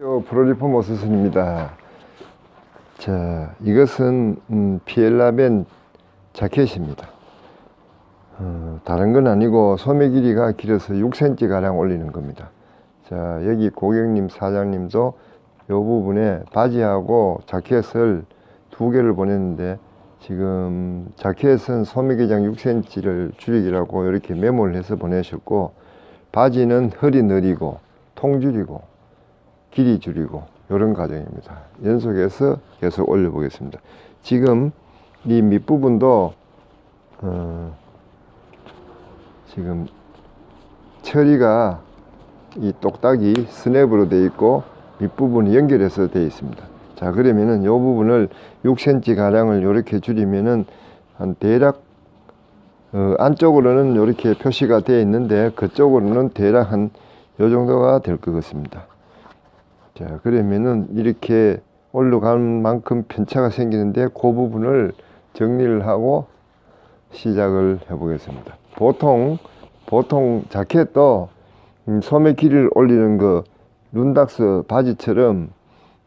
프로리포머 수순입니다. 자, 이것은 음, 피엘라벤 자켓입니다. 어, 다른 건 아니고 소매 길이가 길어서 6cm 가량 올리는 겁니다. 자, 여기 고객님 사장님도 이 부분에 바지하고 자켓을 두 개를 보냈는데 지금 자켓은 소매 기장 6cm를 줄이기라고 이렇게 메모를 해서 보내셨고 바지는 허리 느리고 통 줄이고 길이 줄이고 이런 과정입니다. 연속해서 계속 올려보겠습니다. 지금 이 밑부분도 어, 지금 처리가 이 똑딱이 스냅으로 되어 있고 밑부분이 연결해서 되어 있습니다. 자 그러면은 이 부분을 6cm 가량을 이렇게 줄이면은 한 대략 어, 안쪽으로는 이렇게 표시가 되어 있는데 그쪽으로는 대략 한 요 정도가 될 것 같습니다. 자, 그러면은 이렇게 올라간 만큼 편차가 생기는데 그 부분을 정리를 하고 시작을 해 보겠습니다. 보통, 보통 자켓도 음, 소매 길이를 올리는 그 룬닥스 바지처럼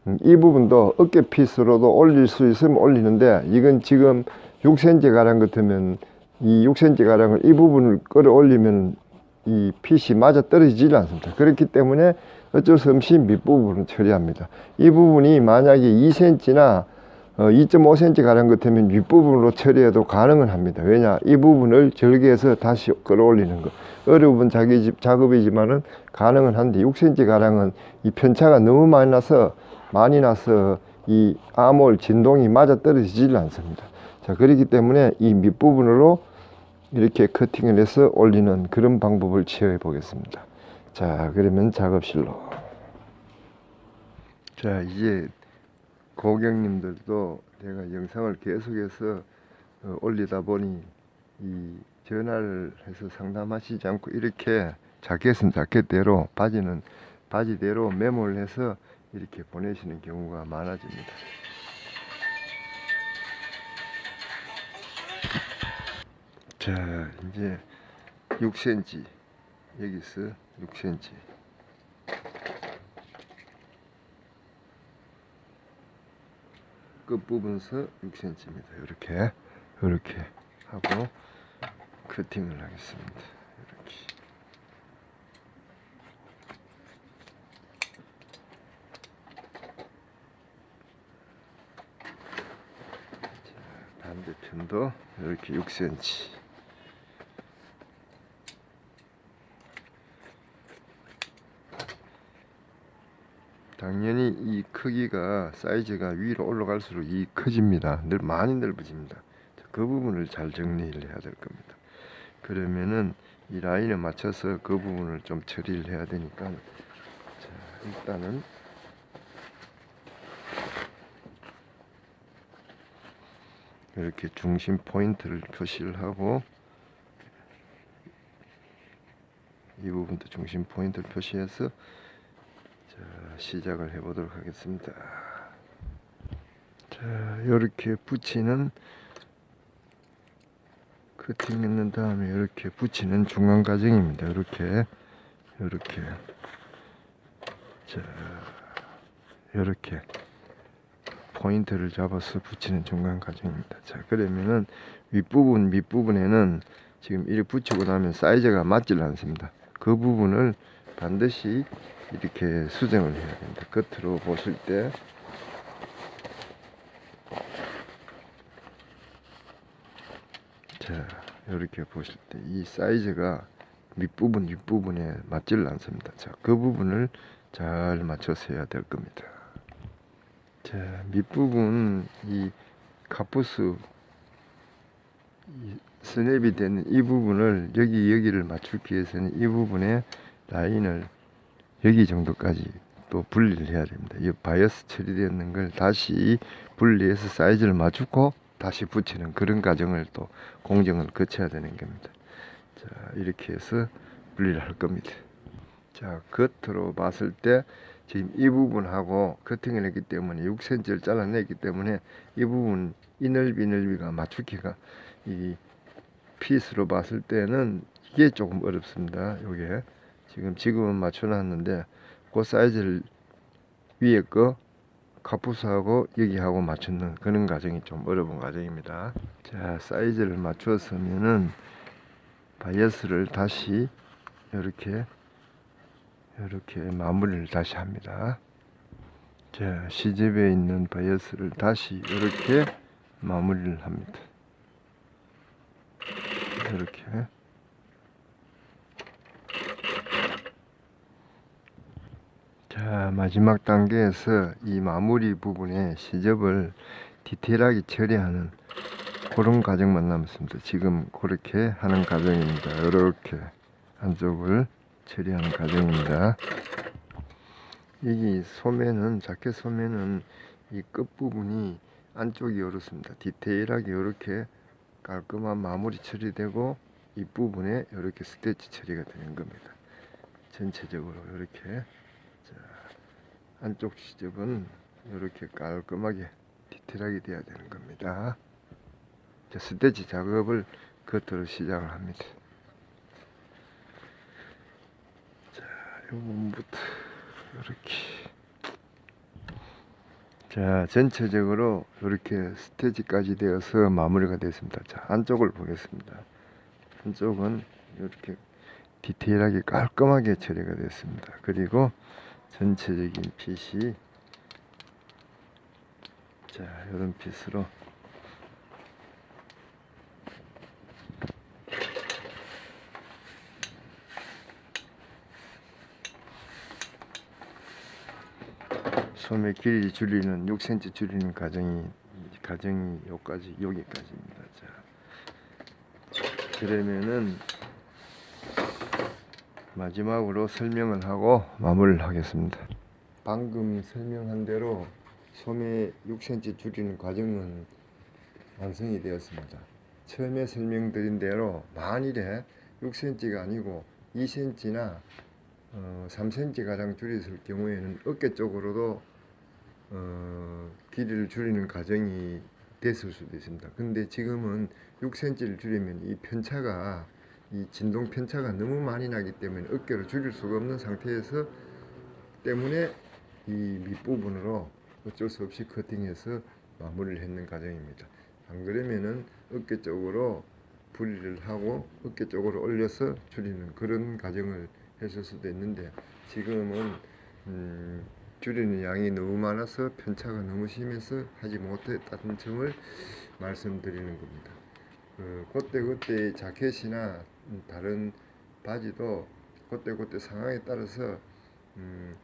음, 이 부분도 어깨 피스로도 올릴 수 있으면 올리는데 이건 지금 6cm 가량 같으면 이 6cm 가량을 이 부분을 끌어올리면 이 핏이 맞아 떨어지질 않습니다. 그렇기 때문에 어쩔 수 없이 밑부분을 처리합니다. 이 부분이 만약에 2cm나 어, 2.5cm 가량 같으면 윗부분으로 처리해도 가능은 합니다. 왜냐? 이 부분을 절개해서 다시 끌어올리는 것. 어려운 자기, 작업이지만은 가능은 한데 6cm 가량은 이 편차가 너무 많이 나서 많이 나서 이 암홀 진동이 맞아 떨어지질 않습니다. 자, 그렇기 때문에 이 밑부분으로 이렇게 커팅을 해서 올리는 그런 방법을 취해 보겠습니다. 자, 그러면 작업실로. 자, 이제 고객님들도 제가 영상을 계속해서 어, 올리다 보니 이 전화를 해서 상담하시지 않고 이렇게 자켓은 자켓대로 바지는 바지대로 메모를 해서 이렇게 보내시는 경우가 많아집니다. 자, 이제 6cm 여기서 6cm 끝부분서 6cm입니다. 이렇게 이렇게 하고 커팅을 하겠습니다. 이렇게. 자, 반대편도 이렇게 6cm 당연히 이 크기가 사이즈가 위로 올라갈수록 이 커집니다. 늘 많이 넓어집니다. 자, 그 부분을 잘 정리를 해야 될 겁니다. 그러면은 이 라인에 맞춰서 그 부분을 좀 처리를 해야 되니까 자, 일단은 이렇게 중심 포인트를 표시를 하고 이 부분도 중심 포인트를 표시해서 자, 시작을 해보도록 하겠습니다. 자, 이렇게 붙이는 커팅했는 다음에 이렇게 붙이는 중간 과정입니다. 이렇게, 이렇게, 자, 이렇게 포인트를 잡아서 붙이는 중간 과정입니다. 자, 그러면은 윗부분, 밑부분에는 지금 이렇게 붙이고 나면 사이즈가 맞질 않습니다. 그 부분을 반드시 이렇게 수정을 해야 됩니다. 겉으로 보실 때 자, 이렇게 보실 때 이 사이즈가 밑부분, 윗부분에 맞질 않습니다. 자, 그 부분을 잘 맞춰서 해야 될 겁니다. 자, 밑부분 이 카푸스 이 스냅이 되는 이 부분을 여기 여기를 맞추기 위해서는 이 부분에 라인을 여기 정도까지 또 분리를 해야 됩니다. 이 바이어스 처리되는 걸 다시 분리해서 사이즈를 맞추고 다시 붙이는 그런 과정을 또 공정을 거쳐야 되는 겁니다. 자, 이렇게 해서 분리를 할 겁니다. 자, 겉으로 봤을 때 지금 이 부분하고 커팅을 했기 때문에 6cm를 잘라냈기 때문에 이 부분 이 넓이 넓이가 맞추기가 이 피스로 봤을 때는 이게 조금 어렵습니다. 요게 지금 지금은 맞춰놨는데 그 사이즈를 위에 거 카푸스하고 여기하고 맞추는 그런 과정이 좀 어려운 과정입니다. 자 사이즈를 맞추었으면은 바이어스를 다시 이렇게 이렇게 마무리를 다시 합니다. 자 시접에 있는 바이어스를 다시 이렇게 마무리를 합니다. 이렇게 자 마지막 단계에서 이 마무리 부분에 시접을 디테일하게 처리하는 그런 과정만 남았습니다. 지금 그렇게 하는 과정입니다. 이렇게 안쪽을 처리하는 과정입니다. 여기 소매는 자켓 소매는 이 끝부분이 안쪽이 어렵습니다. 디테일하게 이렇게 깔끔한 마무리 처리되고 이 부분에 이렇게 스티치 처리가 되는 겁니다. 전체적으로 이렇게 자, 안쪽 시접은 이렇게 깔끔하게 디테일하게 돼야 되는 겁니다. 자, 스티치 작업을 겉으로 시작을 합니다. 자, 이 부분부터 이렇게 자, 전체적으로 이렇게 스테지까지 되어서 마무리가 됐습니다. 자, 안쪽을 보겠습니다. 안쪽은 이렇게 디테일하게 깔끔하게 처리가 됐습니다. 그리고 전체적인 핏이 자, 이런 핏으로 소매 길이 줄이는 6cm 줄이는 과정이 과정이 여기까지 여기까지입니다. 자, 그러면은 마지막으로 설명을 하고 마무리를 하겠습니다. 방금 설명한 대로 소매 6cm 줄이는 과정은 완성이 되었습니다. 처음에 설명드린 대로 만일에 6cm가 아니고 2cm나 어, 3cm 가량 줄였을 경우에는 어깨 쪽으로도 어, 길이를 줄이는 과정이 됐을 수도 있습니다. 근데 지금은 6cm를 줄이면 이 편차가 이 진동 편차가 너무 많이 나기 때문에 어깨를 줄일 수가 없는 상태에서 때문에 이 밑부분으로 어쩔 수 없이 커팅해서 마무리를 했는 과정입니다. 안 그러면은 어깨 쪽으로 분리를 하고 어깨 쪽으로 올려서 줄이는 그런 과정을 했을 수도 있는데 지금은 음, 줄이는 양이 너무 많아서 편차가 너무 심해서 하지 못했다는 점을 말씀드리는 겁니다. 그 그때 그때 자켓이나 음, 다른 바지도 그때 그때 상황에 따라서 음,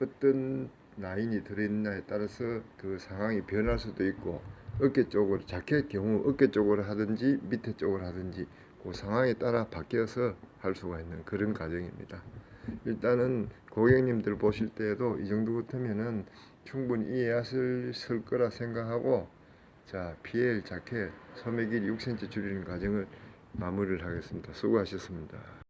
어떤 라인이 들어있나에 따라서 그 상황이 변할 수도 있고 어깨 쪽으로 자켓 경우 어깨 쪽으로 하든지 밑에 쪽으로 하든지 그 상황에 따라 바뀌어서 할 수가 있는 그런 과정입니다. 일단은 고객님들 보실 때에도 이 정도 같으면은 충분히 이해하실 거라 생각하고 자 PL 자켓 소매 길이 6cm 줄이는 과정을 마무리를 하겠습니다. 수고하셨습니다.